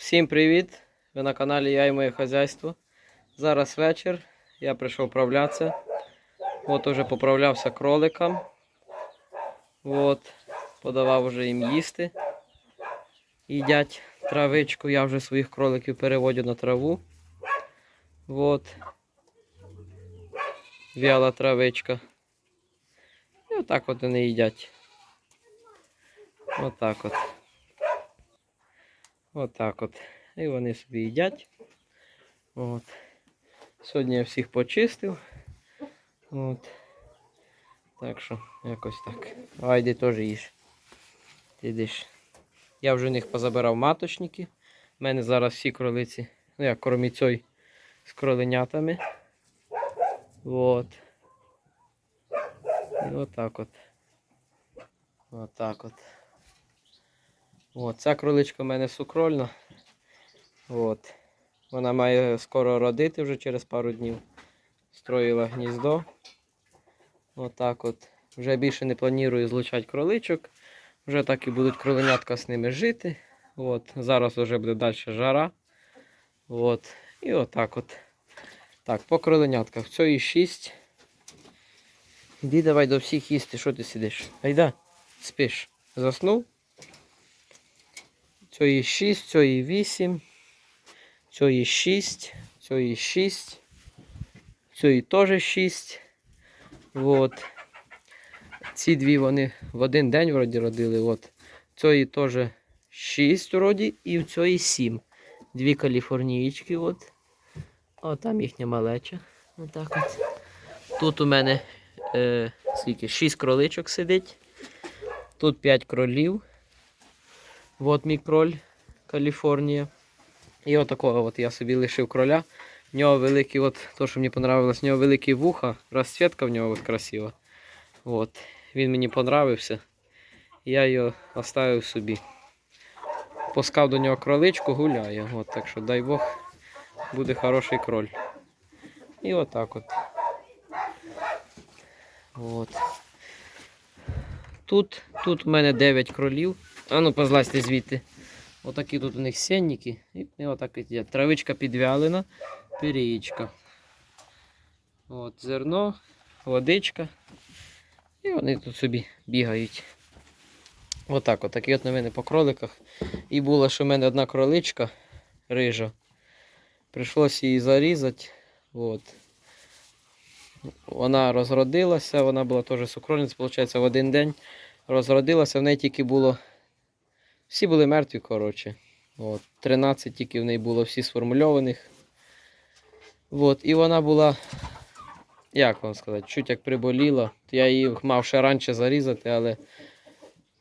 Всім привіт! Ви на каналі Я і моє хазяйство. Зараз вечір. Я прийшов вправлятися. От уже поправлявся кроликам. От, подавав вже їм їсти. Їдять травичку. Я вже своїх кроликів переводю на траву. От. Вяла травичка. І отак от вони їдять. Отак от. Отак от. І вони собі їдять. От. Сьогодні я всіх почистив. От. Так що, якось так. Айди теж їж. Ти. Я вже у них позабирав маточники. У мене зараз всі кролиці, ну як крім цієї, з кроленятами. От. І отак от. Отак от. От, ця кроличка в мене сукрольна. От. Вона має скоро родити вже через пару днів. Строїла гніздо. Отак от. Вже більше не планую злучати кроличок. Вже так і будуть кроленятка з ними жити. От. Зараз вже буде далі жара. От. І отак от. Так, по кроленятках. Це і 6. Іди давай до всіх їсти, що ти сидиш? Айда, спиш. Заснув? Цієї 6, цієї 8, цієї 6, цієї 6, цієї теж 6. От. Ці дві вони в один день вроді родили. От. Цієї теж 6 вроді і в цієї 7. Дві каліфорнієчки. От. О, там їхня малеча. Отак от. Тут у мене е, скільки? 6 кроличок сидить. Тут 5 кролів. Вот мій кроль Каліфорнія. І отакого от я собі лишив кроля. В нього великі, от, то, що мені понравилось, в нього великі вуха, розцвітка в нього от красива. От. Він мені понравився. Я його оставив собі. Пускав до нього кроличку, гуляє. От, так що дай Бог буде хороший кроль. І отак от. От. Тут, тут у мене 9 кролів. А ну позлазьте звідти. Отакі тут у них сенники. І отак їдять. Травичка підвялена, пирієчка. От, зерно, водичка. І вони тут собі бігають. Отак, от такі от новини по кроликах. І було, що в мене одна кроличка рижа. Прийшлося її зарізати. От. Вона розродилася, вона була теж сукрольниця, виходить, в один день розродилася, в неї тільки було. Всі були мертві, коротше. От, 13 тільки в неї було всі сформульованих. От, і вона була, як вам сказати, чуть як приболіла. Я її мав ще раніше зарізати, але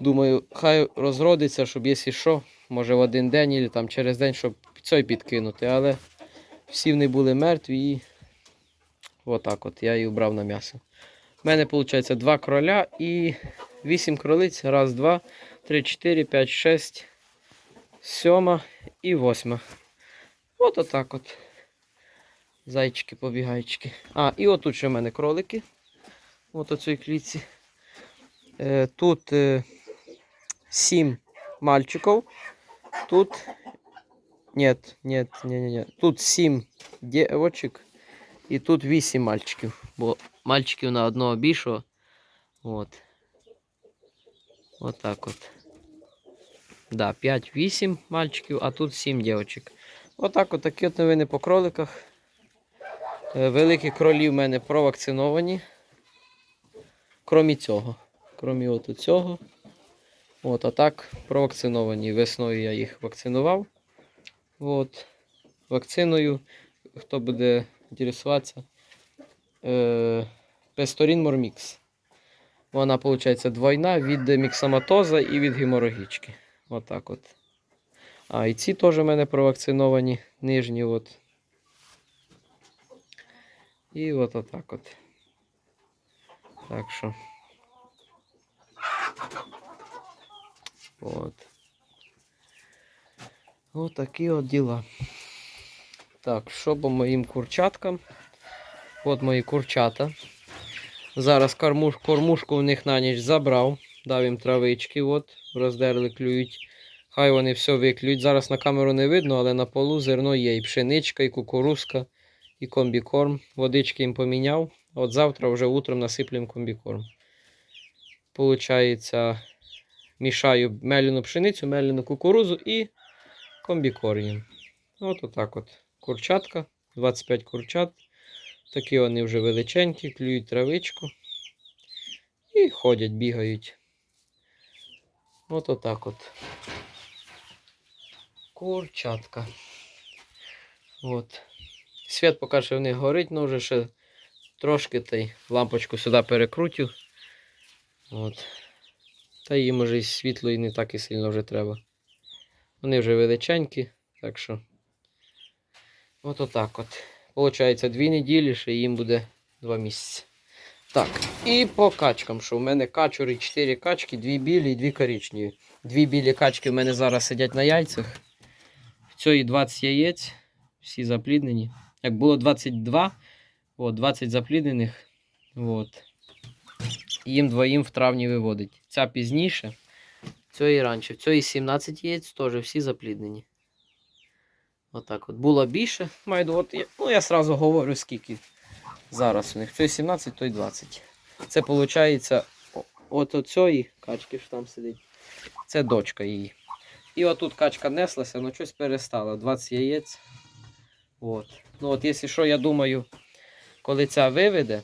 думаю, хай розродиться, щоб якщо що, може в один день або там через день, щоб цей підкинути. Але всі вони були мертві і отак от я її брав на м'ясо. У мене виходить два кроля і 8 кролиць. Раз, два, три, чотири, п'ять, шесть, сьома і восьма. От отак от. Зайчики, побігайчики. А, і отут ще в мене кролики. От оцій клітці. Е, тут е, сім мальчиків. Тут. Нет, нет, не, не, не. Тут сім дівочок. І тут вісім мальчиків. Бо мальчиків на одного більшого. От. От так от. Да, 5-8 мальчиків, а тут 7 дівчаток. Отак от такі от новини по кроликах. Е, Великі кролі в мене провакциновані. Крім цього. Крім от цього. От, а так провакциновані. Весною я їх вакцинував. От. Вакциною, хто буде інтересуватися, е, Песторін Мормікс. Вона, виходить, двойна від міксоматоза і від геморагічки. Отак от. А, і ці теж у мене провакциновані, нижні. от. І от отак от. Так що. От. От от діла. Так, що по моїм курчаткам? От мої курчата. Зараз кормуш, кормушку в них на ніч забрав, дав їм травички, от, роздерли, клюють Хай вони все виклюють. Зараз на камеру не видно, але на полу зерно є. І пшеничка, і кукурузка, і комбікорм. Водички їм поміняв. От завтра вже утром насиплемо комбікорм. Получається, мішаю мелену пшеницю, мелену кукурузу і комбікорм. От отак от. Курчатка, 25 курчат. Такі вони вже величенькі, клюють травичку. І ходять, бігають. От отак от. Курчатка. От. Світ поки що в них горить, але вже ще трошки та й лампочку сюди перекрутю. От. Та їм уже і світло і не так і сильно вже треба. Вони вже величенькі, так що. От отак от. Получається дві неділі, ще їм буде два місяці. Так, і по качкам, що в мене качури 4 качки, дві білі і дві коричневі. Дві білі качки в мене зараз сидять на яйцях. В цій 20 яєць, всі запліднені. Як було 22, от, 20 запліднених. От. Їм двоїм в травні виводить. Ця пізніше, цієї раніше. В цієї 17 яєць теж всі запліднені. Отак от. Було більше. Майду, от, ну я сразу говорю, скільки зараз у них. Цієї 17, то й 20. Це виходить, от оцієї качки, що там сидить. Це дочка її. І отут качка неслася, але щось перестала. 20 яєць. От. Ну от, якщо що, я думаю, коли ця виведе,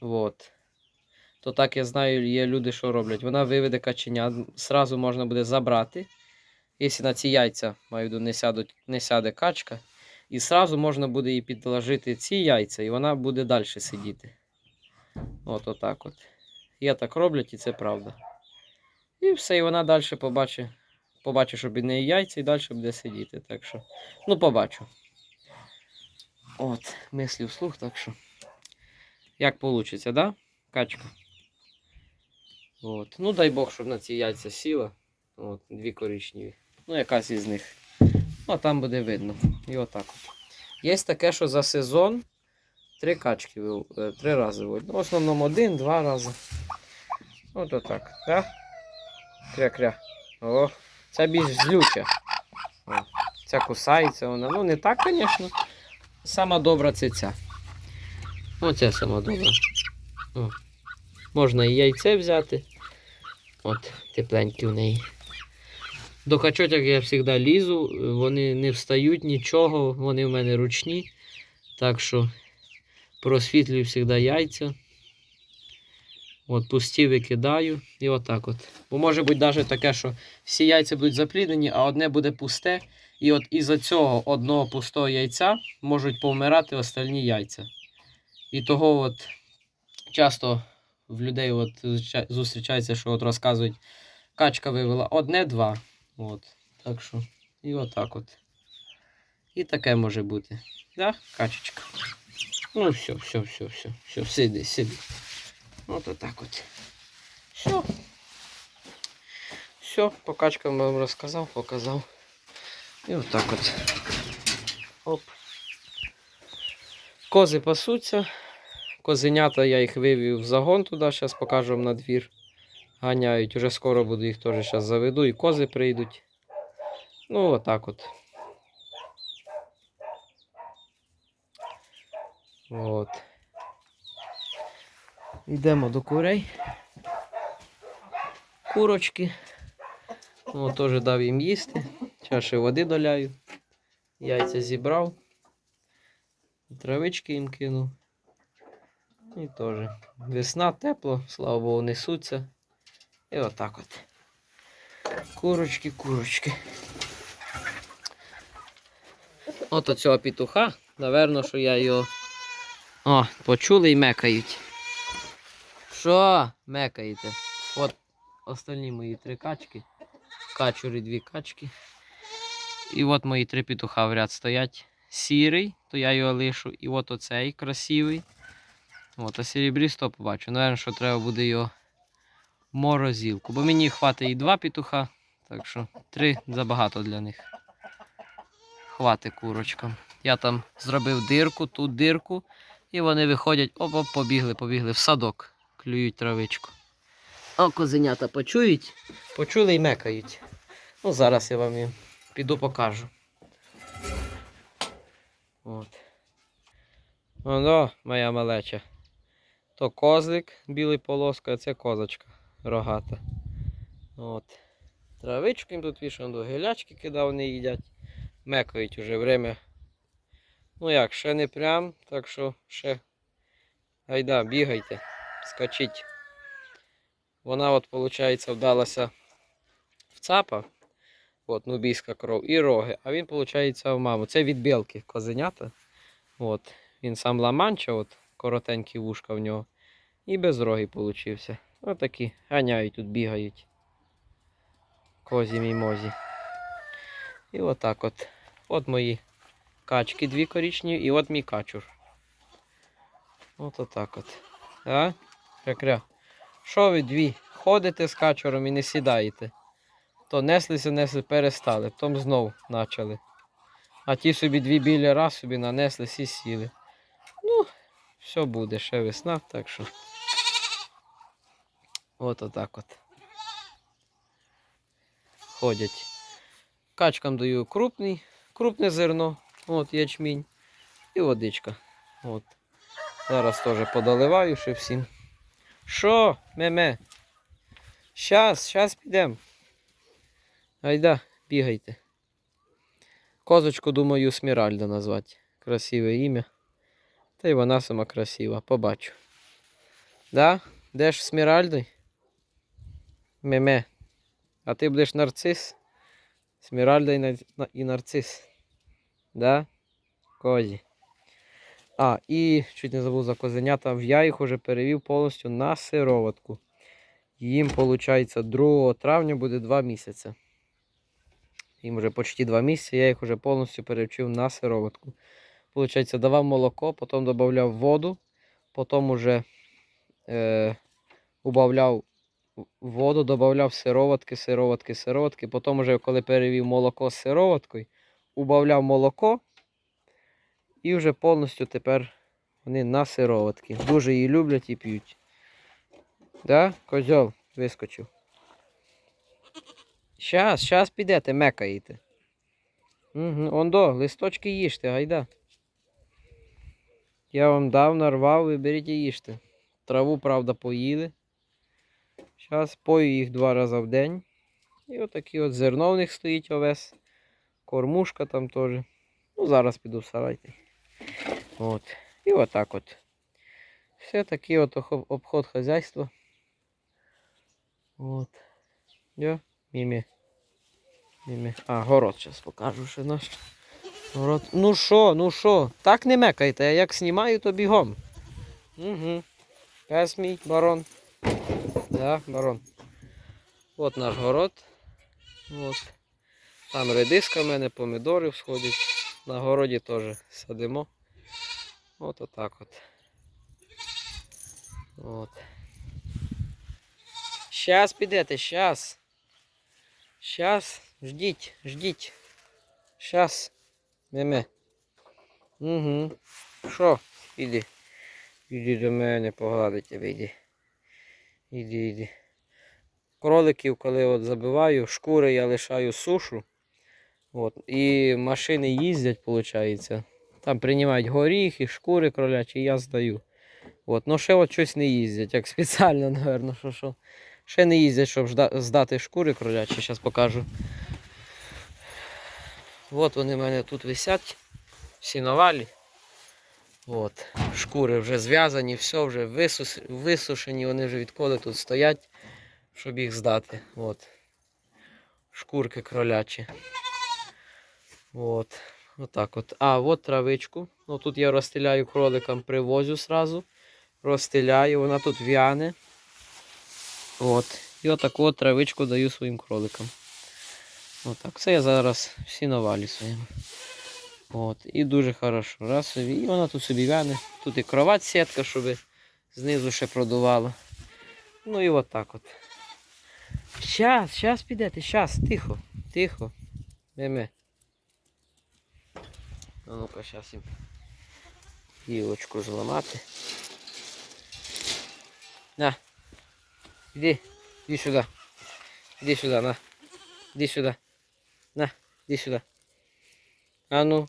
от, то так я знаю, є люди, що роблять. Вона виведе каченя, сразу можна буде забрати. Якщо на ці яйця, маю не, сядуть, не сяде качка, і сразу можна буде їй підложити ці яйця, і вона буде далі сидіти. От отак от. Я так роблять, і це правда. І все, і вона далі побачить, побачить, що від неї яйця, і далі буде сидіти. Так що, ну, побачу. От, мислі вслух, так що. Як вийде, да? Качка. От. Ну, дай Бог, щоб на ці яйця сіла. От, дві коричневі. Ну, якась із них. Ну, а там буде видно. І отак от. Є таке, що за сезон три качки е, три рази виводять. Ну, в основному один, два рази. От отак. Кря-кря. О, ця більш злюча. О, ця кусається вона. Ну, не так, звісно. Сама добра це ця. Оця сама добра. О. Можна і яйце взяти. От, тепленькі в неї. До качоток я завжди лізу, вони не встають нічого, вони в мене ручні. Так що просвітлюю завжди яйця. От пусті викидаю і отак от. Бо може бути навіть таке, що всі яйця будуть запліднені, а одне буде пусте. І от із-за цього одного пустого яйця можуть повмирати остальні яйця. І того от часто в людей от зустрічається, що от розказують, качка вивела одне-два. От. Так що, і отак от. І таке може бути. Да, качечка? Ну, все, все, все, все, все, сиди, сиди. От отак от. Все. Все, по качкам вам розказав, показав. І отак от. Оп. Кози пасуться. Козенята я їх вивів в загон туди, зараз покажу вам на двір. Ганяють, уже скоро буду їх теж зараз заведу і кози прийдуть. Ну, отак от. От. Йдемо до курей. Курочки. Ну, теж дав їм їсти. Ще води доляю. Яйця зібрав. Травички їм кинув. І теж. Весна тепло, слава Богу, несуться. І отак от. Курочки, курочки. От оцього петуха. Наверно, що я його. О, почули і мекають. Що? Мекаєте? От остальні мої три качки. Качури дві качки. І от мої три петуха в ряд стоять. Сірий, то я його лишу. І от оцей красивий. От, а серебристого побачу. Наверно, що треба буде його морозилку. Бо мені хватить і два петуха, так що три забагато для них. Хватить курочкам. Я там зробив дирку, тут дирку, і вони виходять, оп-оп, побігли, побігли в садок, клюють травичку. О, козенята почують, почули і мекають. Ну, зараз я вам її піду покажу. От. Воно, моя малеча. То козлик білий полоска, а це козочка рогата. От. Травичку їм тут вішано, до гелячки кидав, вони їдять. Мекають уже время. Ну як, ще не прям, так що ще. Гайда, бігайте, скачіть. Вона от, виходить, вдалася в цапа. От, нубійська кров і роги. А він, виходить, в маму. Це від білки козенята. От. Він сам ламанча, от, коротенькі вушка в нього. І без роги получився. Отакі ганяють тут, бігають. Козі мій мозі. І отак от. От мої качки дві корічні, і от мій качур. От отак от. А? Кря-кря. Що ви дві? Ходите з качуром і не сідаєте. То неслися, несли, перестали, потім знов почали. А ті собі дві білі раз собі нанесли і сіли. Ну, все буде, ще весна, так що. От отак от. Ходять. Качкам даю крупний, крупне зерно, от ячмінь і водичка. От. Зараз теж подаливаю ще всім. Що, меме? Щас, щас підемо. Айда, бігайте. Козочку, думаю, Сміральда назвати. Красиве ім'я. Та й вона сама красива, побачу. Да? Де ж Сміральдою? Меме. А ти будеш нарцис? Сміральда і, на- і нарцис. Да? Козі. А, і чуть не забув за козенята. Я їх уже перевів повністю на сироватку. Їм, виходить, 2 травня буде 2 місяці. Їм вже почти 2 місяці, я їх вже повністю перевчив на сироватку. Получається, давав молоко, потім додавав воду, потім уже е, убавляв воду, додавав сироватки, сироватки, сироватки. Потім уже, коли перевів молоко з сироваткою, убавляв молоко. І вже повністю тепер вони на сироватки. Дуже її люблять і п'ють. Да? Козьол вискочив. Щас, щас підете, мекаєте. Угу, ондо, листочки їжте, гайда. Я вам дав, нарвав, ви беріть і їжте. Траву, правда, поїли. Зараз пою їх два рази в день. І отакий от зерно в них стоїть овес. Кормушка там теж. Ну, зараз піду в сарай. От. І отак от. Все такий от обход хазяйства. От. Я, мімі. Мімі. А, город зараз покажу ще наш. Город. Ну що, ну що? Так не мекайте, а як знімаю, то бігом. Угу. Пес мій, барон. Да, барон. От наш город. От. Там редиска в мене, помідори всходять. На городі теж садимо. От отак от. От. Щас підете, щас. Щас. Ждіть, ждіть. Щас. Меме. Угу. Що? Іди. Іди до мене, погладить тебе, іди. Іди, іди. Кроликів, коли от забиваю, шкури я лишаю сушу. От. І машини їздять, виходить. Там приймають горіхи, шкури кролячі, я здаю. От. Ну ще от щось не їздять, як спеціально, напевно, що, що. Ще не їздять, щоб здати шкури кролячі, зараз покажу. От вони в мене тут висять, всі навалі. От. Шкури вже зв'язані, все вже висус... висушені, вони вже відколи тут стоять, щоб їх здати. От. Шкурки кролячі. От. Отак от. А, от травичку. Ну тут я розстеляю кроликам, привозю сразу. Розстеляю, вона тут в'яне. От. І отаку от травичку даю своїм кроликам. Отак. Це я зараз всі навалі своїм. От. І дуже хорошо. Раз собі. І вона тут собі в'яне. Тут і кровать сітка, щоб знизу ще продувало. Ну і отак от. Щас, щас підете, щас, тихо, тихо. Меме. А ну-ка, щас їм гілочку зламати. На. Іди, іди сюди. Іди сюди, на. Іди сюди. На, іди сюди. А ну.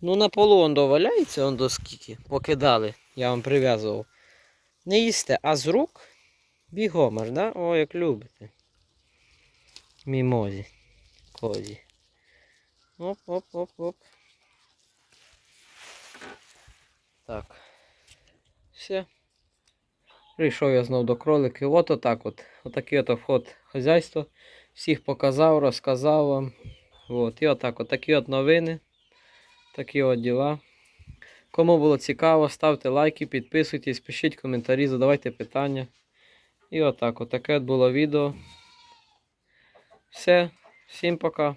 Ну на полу он доваляється, он до скільки. Покидали. Я вам прив'язував. Не їсте, а з рук бігом аж, да? О, як любите. Мімозі. Козі. Оп, оп, оп, оп. Так. Все. Прийшов я знов до кроликів. От отак от. Отакий от вход в хазяйство. Всіх показав, розказав вам. От. І отак от такі от новини. Такі от діла. Кому було цікаво, ставте лайки, підписуйтесь, пишіть коментарі, задавайте питання. І отак от таке от було відео. Все, всім пока.